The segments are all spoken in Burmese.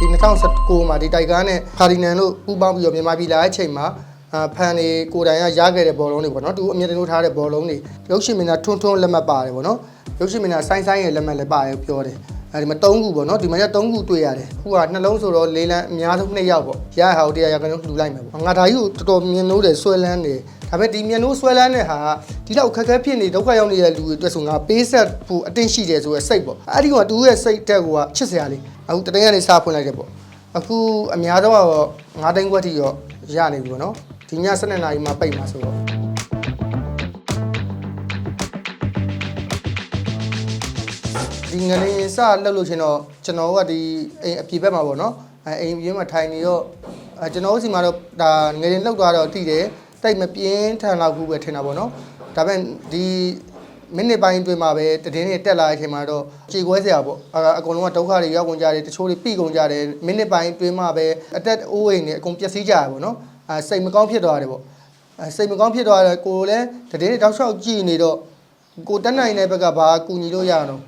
ဒီ2019မှာဒီတိုက်ကားနဲ့ကာဒီနန်တို့ပူးပေါင်းပြီးတော့မြန်မာပြည်လာတဲ့အချိန်မှာအာဖန်တွေကိုယ်တိုင်ကရခဲ့တဲ့ဘောလုံးတွေပေါ့နော်သူအမြဲတမ်းထားတဲ့ဘောလုံးတွေရုပ်ရှင်မင်းသားထွန်းထွန်းလက်မှတ်ပါတယ်ပေါ့နော်ရုပ်ရှင်မင်းသားဆိုင်းဆိုင်းရဲ့လက်မှတ်လည်းပါတယ်ပြောတယ်အဲဒီမှာ3ခုပေါ့နော်ဒီမှာကျ3ခုတွေ့ရတယ်ခုကနှလုံးဆိုတော့လေးလန်းအများဆုံး2ယောက်ပေါ့ရဟောက်တရားရကတော့လှူလိုက်မယ်ပေါ့ငါဒါကြီးကိုတော်တော်မြင်လို့တယ်ဆွဲလန်းနေ ဒါပေမဲ့ဒီမြင်လို့ဆွဲလန်းတဲ့ဟာဒီတော့ခက်ခဲဖြစ်နေဒုက္ခရောက်နေတဲ့လူတွေအတွက်ဆိုငါပေးဆက်ဖို့အတင်းရှိတယ်ဆိုရယ်စိတ်ပေါ့အဲ့ဒီကတူရဲ့စိတ်တက်ကိုကချစ်စရာလေးအခုတတိုင်းကနေစားဖွင့်လိုက်တယ်ပေါ့အခုအများဆုံးကတော့9တိန်းခွက်ထိရောရနေပြီပေါ့နော်ဒီည7နာရီမှာပိတ်မှာဆိုတော့ဒီငလင်းစလှုပ်လို့ရှင်တော့ကျွန်တော်ကဒီအိမ်အပြေဘက်မှာပေါ့နော်အဲအိမ်ပြင်းမှာထိုင်နေတော့အဲကျွန်တော်တို့စီမှာတော့ဒါငလင်းလှုပ်သွားတော့တိတယ် တိတ်မပြင်းထန်လောက်ဘူးပဲထင်တာပေါ့နော်ဒါပေမဲ့ဒီမိနစ်ပိုင်းအတွင်းမှာပဲတည်င်းတွေတက်လာတဲ့အချိန်မှာတော့ကြေကွဲစရာပေါ့အအကုန်လုံးကဒုက္ခတွေရောက်ကုန်ကြတယ်တချို့တွေပြိကုန်ကြတယ်မိနစ်ပိုင်းအတွင်းမှာပဲအတက်အိုးအိမ်တွေအကုန်ပျက်စီးကြရပေါ့နော်အဲစိတ်မကောင်းဖြစ်သွားတယ်ပေါ့အဲစိတ်မကောင်းဖြစ်သွားတယ်ကိုယ်လည်းတည်င်းတွေတောက်လျှောက်ကြည့်နေတော့ကိုတက်နိုင်တဲ့ဘက်ကဘာကူညီလို့ရအောင်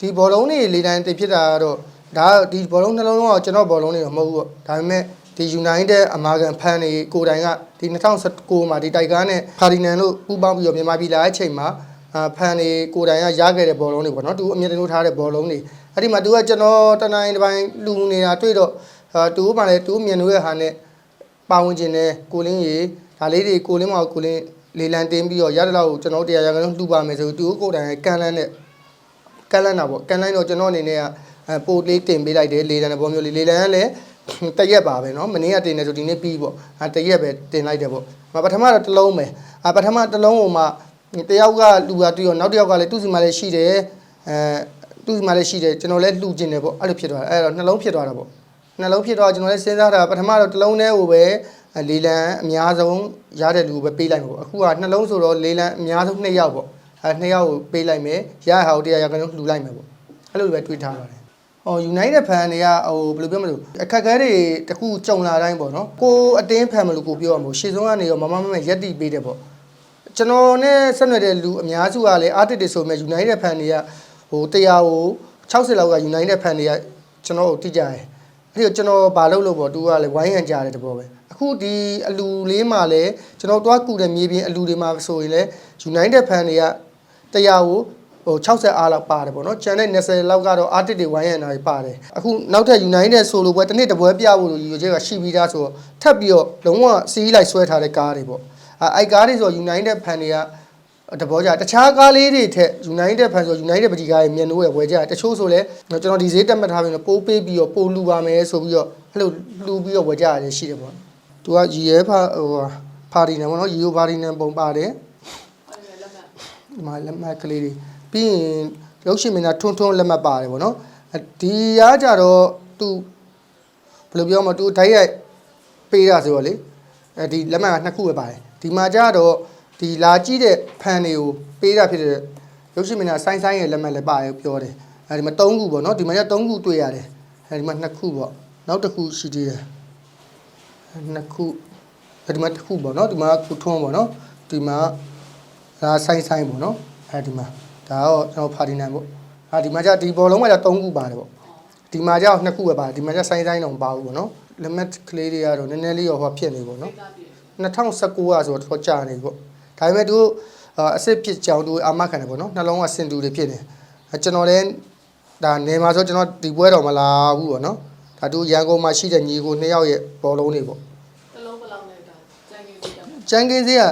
ဒီဘောလုံးတွေလေတန်းတိတ်ဖြစ်တာကတော့ဒါကဒီဘောလုံးနှလုံးတော့ကျွန်တော်ဘောလုံးတွေတော့မဟုတ်ဘူးပေါ့ဒါပေမဲ့ ဒီ United အမာကန်ဖန်တွေကိုယ်တိုင်ကဒီ2019မှာဒီတိုက်ကားနဲ့ကာဒီနန်တို့ပူးပေါင်းပြီးတော့မြန်မာပြည်လာတဲ့အချိန်မှာအာဖန်တွေကိုယ်တိုင်ကရခဲ့တဲ့ဘောလုံးတွေပေါ့နော်သူအမြဲတမ်းထားတဲ့ဘောလုံးတွေအဲ့ဒီမှာသူကကျွန်တော်တနိုင်တစ်ပိုင်းလူနေတာတွေ့တော့အာသူကမှလည်းသူမြင်လို့ရဟာနဲ့ပါဝင်ခြင်းနဲ့ကိုလင်းရေဒါလေးတွေကိုလင်းမကိုလင်းလေလံတင်းပြီးတော့ရတဲ့လောက်ကိုကျွန်တော်တရားရကလုံးလှူပါမယ်ဆိုသူကိုယ်တိုင်ကန်လန်းနဲ့ကန်လန်းတာပေါ့ကန်လန်းတော့ကျွန်တော်အနေနဲ့ကအဲပို့လေးတင်ပေးလိုက်တယ်လေလံတဲ့ဘောမျိုးလေးလေလံကလည်း တရက်ပါပဲเนาะမနေ့ကတင်နေဆိုဒီနေ့ပြီးပေါ့အဲတရက်ပဲတင်လိုက်တယ်ပေါ့ပထမတော့တစ်လုံးပဲအပထမတစ်လုံးဟိုမှာ တယောက်ကလူကတွေ့ရောနောက်တစ်ယောက်ကလည်းသူ့စီမှာလည်းရှိတယ်အဲသူ့စီမှာလည်းရှိတယ်ကျွန်တော်လည်းလှူကျင်တယ်ပေါ့အဲ့လိုဖြစ်သွားတယ်အဲ့တော့နှလုံးဖြစ်သွားတာပေါ့နှလုံးဖြစ်သွားကျွန်တော်လည်းစဉ်းစားတာပထမတော့တစ်လုံးတည်းကိုပဲလေလံအများဆုံးရတဲ့လူကိုပဲပေးလိုက်မှာပေါ့အခုကနှလုံးဆိုတော့လေလံအများဆုံး2ယောက်ပေါ့အဲ2ယောက်ကိုပေးလိုက်မယ်ရဟောက်တရားရကတော့လှူလိုက်မယ်ပေါ့အဲ့လိုပဲတွေးထားပါတယ် ဟို United fan တွေကဟိုဘယ်လိုပြောမလို့အခက်အခဲတွေတခုကြုံလာတိုင်းပေါ့နော်ကိုအတင်းဖန်မလို့ကိုပြောရမို့ရှေ့ဆုံးကနေရောမမမမရက်တီပေးတယ်ပေါ့ကျွန်တော်နဲ့ဆက်နွယ်တဲ့လူအများစုကလည်းအာတစ်တွေဆိုမဲ့ United fan တွေကဟိုတရားကို60လောက်က United fan တွေကကျွန်တော်ကိုတိကြတယ်အဲ့ဒီတော့ကျွန်တော်ဘာလုပ်လို့ပေါ့သူကလည်းဝိုင်းရံကြတဲ့တဘောပဲအခုဒီအလူလေးမှာလည်းကျွန်တော်တွားကူတဲ့မြေပြင်အလူတွေမှာဆိုရင်လည်း United fan တွေကတရားကို ဟို60အားလောက်ပါတယ်ပေါ့နော်ကျန်တဲ့20လောက်ကတော့အာတစ်တွေဝိုင်းရံတာတွေပါတယ်အခုနောက်ထပ် United ဆိုလိုပွဲတစ်နေ့တစ်ပွဲပြဖို့လို့ရည်ရွယ်ချက်ကရှိပြီးသားဆိုတော့ထပ်ပြီးတော့လုံးဝစီးလိုက်ဆွဲထားတဲ့ကားတွေပေါ့အဲအိုက်ကားတွေဆို United fan တွေကတဘောကြတခြားကားလေးတွေထက် United fan ဆို United ပတိကားရဲ့မြန်နိုးရဲ့ဝယ်ကြတချို့ဆိုလဲကျွန်တော်ဒီဈေးတက်မှတ်ထားပြီးတော့ပိုးပေးပြီးတော့ပိုးလူပါမယ်ဆိုပြီးတော့အဲ့လိုလူပြီးတော့ဝယ်ကြရတယ်ရှိတယ်ပေါ့သူကရီရဲဖာဟိုပါတီနံပေါ့နော်ရီယိုပါတီနံပုံပါတယ်ဒီမှာလက်မှတ်ကလေးတွေ ပြီးရင်ရုပ်ရှင်မင်းသားထွန်းထွန်းလက်မှတ်ပါတယ်ပေါ့နော်ဒီရကြတော့သူဘယ်လိုပြောမလဲသူဓာတ်ရိုက်ပေးတာဆိုတော့လေအဲဒီလက်မှတ်ကနှစ်ခုပဲပါတယ်ဒီမှာကြတော့ဒီလာကြည့်တဲ့ဖန်တွေကိုပေးတာဖြစ်တဲ့ရုပ်ရှင်မင်းသားဆိုင်းဆိုင်းရဲ့လက်မှတ်လည်းပါတယ်ပြောတယ်အဲဒီမှာ၃ခုပေါ့နော်ဒီမှာကျ၃ခုတွေ့ရတယ်အဲဒီမှာနှစ်ခုပေါ့နောက်တစ်ခုရှိသေးတယ်နှစ်ခုအဲဒီမှာတစ်ခုပေါ့နော်ဒီမှာကုထွန်းပေါ့နော်ဒီမှာဒါဆိုင်းဆိုင်းပေါ့နော်အဲဒီမှာ ဒါတော့ကျွန်တော်ဖာဒီနန်ပေါ့ဟာဒီမှာကျဒီဘောလုံးမှာကျ၃ခုပါတယ်ပေါ့ဒီမှာကြောက်နှစ်ခုပဲပါဒီမှာကြောက်ဆိုင်းဆိုင်းတော့မပါဘူးပေါ့နော်လက်မက်ကလေးတွေကတော့နည်းနည်းလေးရောဟောဖြစ်နေပေါ့နော်2019ကဆိုတော့တော်ကြာနေပေါ့ဒါပေမဲ့သူအစ်စ်ဖြစ်ကြောင်သူအာမခံတယ်ပေါ့နော်နှလုံးကစင်တူတွေဖြစ်နေကျွန်တော်လည်းဒါနေမှာဆိုကျွန်တော်ဒီပွဲတော်မလာဘူးပေါ့နော်ဒါသူရန်ကုန်မှာရှိတဲ့ညီကိုနှစ်ယောက်ရဲ့ဘောလုံးတွေပေါ့တလုံးဘယ်လောက်နဲ့ဒါကြံကြီးကြည့်တာကျန်ကင်းစေးက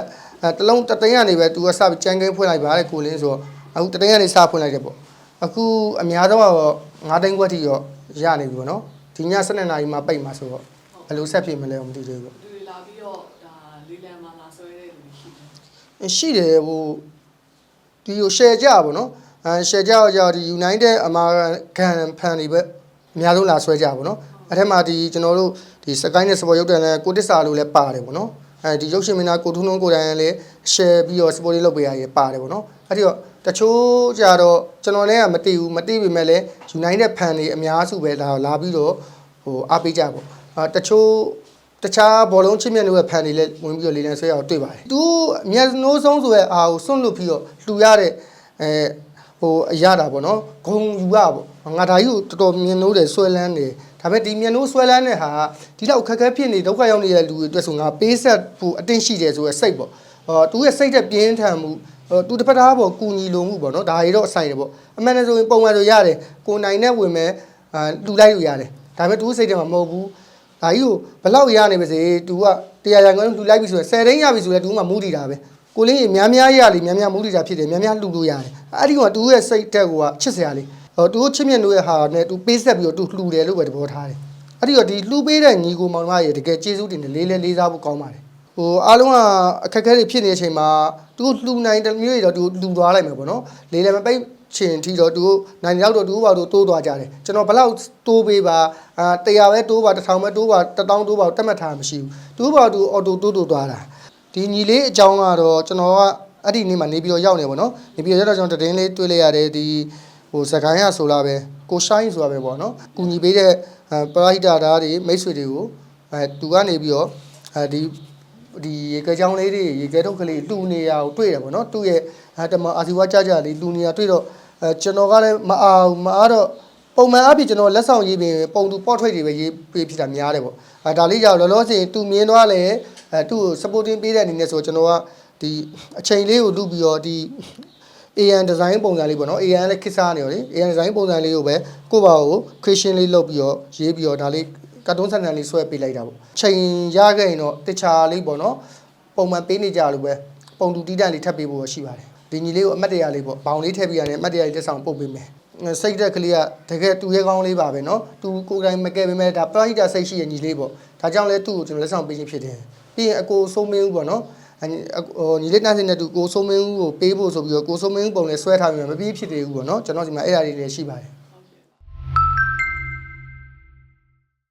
တလုံးတသိန်းကနေပဲသူကစပြီးကျန်ကင်းဖွင့်လိုက်ပါတဲ့ကိုလင်းဆိုတော့ အခုတသိန်းကနေစဖွင့်လိုက်တယ်ပေါ့အခုအများဆုံးကတော့9သိန်းခွက်ထိရောရနေပြီပေါ့နော်ဒီည7နာရီမှာပိတ်မှာဆိုတော့ဘယ်လိုဆက်ဖြစ်မလဲမသိသေးဘူးပေါ့လူတွေလာပြီးတော့ဒါလီလန်မှာလာဆွဲတဲ့လူရှိတယ်အရှိတယ်ဟိုဒီကို share ကြပါနော်အဲ share ကြတော့ကြတော့ဒီ United အမာကန်ဖန်တွေပဲအများဆုံးလာဆွဲကြပါနော်အဲ့ထက်မှာဒီကျွန်တော်တို့ဒီ Sky နဲ့ Sport ရုပ်တံလည်းကိုတစ္ဆာလို့လည်းပါတယ်ပေါ့နော် အဲဒီရုပ်ရှင်မင်းသားကိုထုံးထုံးကိုယ်တိုင်လည်း share ပြီးတော့ Sport လေးလုပ်ပေးရရပါတယ်ပေါ့နော်အဲ့ဒီတော့တချို့ကြတော့ကျွန်တော်လည်းမသိဘူးမသိပေမဲ့လည်း United fan တွေအများစုပဲလာလာပြီးတော့ဟိုအားပေးကြပေါ့အာတချို့တခြားဘောလုံးချစ်မြတ်တွေဖန်တွေလည်းဝင်ပြီးတော့လေလံဆွဲရအောင်တွေ့ပါတယ်။သူအမျက်နှိုးဆုံးဆိုရဲ့အာကိုစွန့်လွတ်ပြီးတော့လှူရတဲ့အဲဟိုအရတာပေါ့နော်ဂုံယူရပေါ့ငါဒါကြီးကိုတော်တော်မြင်လို့တယ်ဆွဲလန်းတယ် ဒါပေမဲ့ဒီမြင်လို့ဆွဲလန်းတဲ့ဟာဒီလောက်ခက်ခဲဖြစ်နေဒုက္ခရောက်နေတဲ့လူတွေအတွက်ဆိုငါပေးဆက်ဖို့အတင်းရှိတယ်ဆိုရယ်စိတ်ပေါ့ဟောသူရဲ့စိတ်တဲ့ပြင်းထန်မှုဟိုသူတစ်ဖက်သားပေါ့ကူညီလုံမှုပေါ့နော်ဒါတွေတော့အဆိုင်တယ်ပေါ့အမှန်တည်းဆိုရင်ပုံမှန်ဆိုရတယ်ကိုနိုင်နဲ့ဝင်မဲ့အာလူလိုက်လို့ရတယ်ဒါပေမဲ့သူစိတ်ထဲမှာမဟုတ်ဘူး ဒါကြီးကိုဘလောက်ရနေပါစေ तू ကတရားရန်ကုန်လှူလိုက်ပြီဆိုရင်10တိန်းရပြီဆိုရင် तू မှမူးတည်တာပဲကိုလေးကြီးများများရလေများများမူးတည်တာဖြစ်တယ်များများလှူလို့ရတယ်အဲ့ဒီက तू ရဲ့စိတ်တက်ကိုကချစ်စရာလေး သူတို့ချစ်မြတ်တို့ရဲ့ဟာနဲ့သူပေးဆက်ပြီးတော့သူလှူတယ်လို့ပဲသဘောထားတယ်အဲ့ဒီတော့ဒီလှူပေးတဲ့ညီကိုမောင်မရေတကယ်ကျေးဇူးတင်တယ်လေးလေးလေးစားဖို့ကောင်းပါတယ်ဟိုအားလုံးကအခက်အခဲတွေဖြစ်နေတဲ့အချိန်မှာသူလှူနိုင်တဲ့မျိုးတွေတော့သူလှူသွားလိုက်မယ်ပေါ့နော်လေးလည်းမပိတ်ချင်ထီတော့သူနိုင်ရောက်တော့သူဘာလို့တိုးသွားကြတယ်ကျွန်တော်ဘလောက်တိုးပေးပါအာ100ပဲတိုးပါ1000ပဲတိုးပါ1000တိုးပါတတ်မှတ်ထားမရှိဘူးသူဘာသူအော်တိုတိုးတိုးသွားတာဒီညီလေးအကြောင်းကတော့ကျွန်တော်ကအဲ့ဒီနေ့မှာနေပြီးတော့ရောက်နေပါတော့နေပြီးတော့ကျွန်တော်တည်င်းလေးတွေ့လိုက်ရတယ်ဒီ ဟိုစကိုင်းရဆိုလာပဲကိုရှိုင်းဆိုတာပဲပေါ့နော်ကူညီပေးတဲ့အဲပရိဟိတသားတွေမိတ်ဆွေတွေကိုအဲသူကနေပြီးတော့အဲဒီဒီရေကကြောင်လေးတွေရေကဲထုတ်ကလေးတူနေရကိုတွေ့တယ်ပေါ့နော်သူ့ရဲ့အဲတမအာစီဝါကြကြလေးလူနေရတွေ့တော့အဲကျွန်တော်ကလည်းမအောင်မအားတော့ပုံမှန်အဖြစ်ကျွန်တော်လက်ဆောင်ရေးပြီးပုံသူပေါ့ထွက်တွေပဲရေးပေးဖြစ်တာများတယ်ပေါ့အဲဒါလေးကြောင့်လောလောဆယ်သူမြင်သွားလဲအဲသူ့ကို supporting ပေးတဲ့အနေနဲ့ဆိုကျွန်တော်ကဒီအချိန်လေးကိုလူပြီးတော့ဒီ AN design ပုံစံလေးပေါ့နော် AN လည်းခစ်စားနေရောလေ AN design ပုံစံလေးကိုပဲကိုယ့်ဘာကို creation လေးလုပ်ပြီးတော့ရေးပြီးတော့ဒါလေးကတ်တုံးဆန်ဆန်လေးဆွဲပေးလိုက်တာပေါ့ချိန်ရခဲ့ရင်တော့တခြားလေးပေါ့နော်ပုံမှန်ပေးနေကြလို့ပဲပုံတူတီးတန့်လေးထပ်ပေးဖို့ရှိပါတယ်ဒီညီလေးကိုအမတ်တရလေးပေါ့ဘောင်လေးထည့်ပေးရတယ်အမတ်တရလေးတက်ဆောင်ပုတ်ပေးမယ်စိတ်သက်ကလေးကတကယ်တူရဲကောင်းလေးပါပဲเนาะသူကိုယ်တိုင်မကဲပေးမဲ့ဒါပရိုက်တာစိတ်ရှိရဲ့ညီလေးပေါ့ဒါကြောင့်လဲသူ့ကိုကျွန်တော်လက်ဆောင်ပေးခြင်းဖြစ်တယ်ပြီးရင်အကိုဆုံးမင်းဦးပေါ့เนาะ အ ညီဟိုညီလေးတန်းစင်တဲ့သူကိုစိုးမင်းဦးကိုပေးဖို့ဆိုပြီးတော့ကိုစိုးမင်းဦးပုံနဲ့ဆွဲထားပြီးမှမပြီးဖြစ်သေးဘူးပေါ့နော်ကျွန်တော်ဒီမှာအဲ့အရာတွေလည်းရှိပါတယ်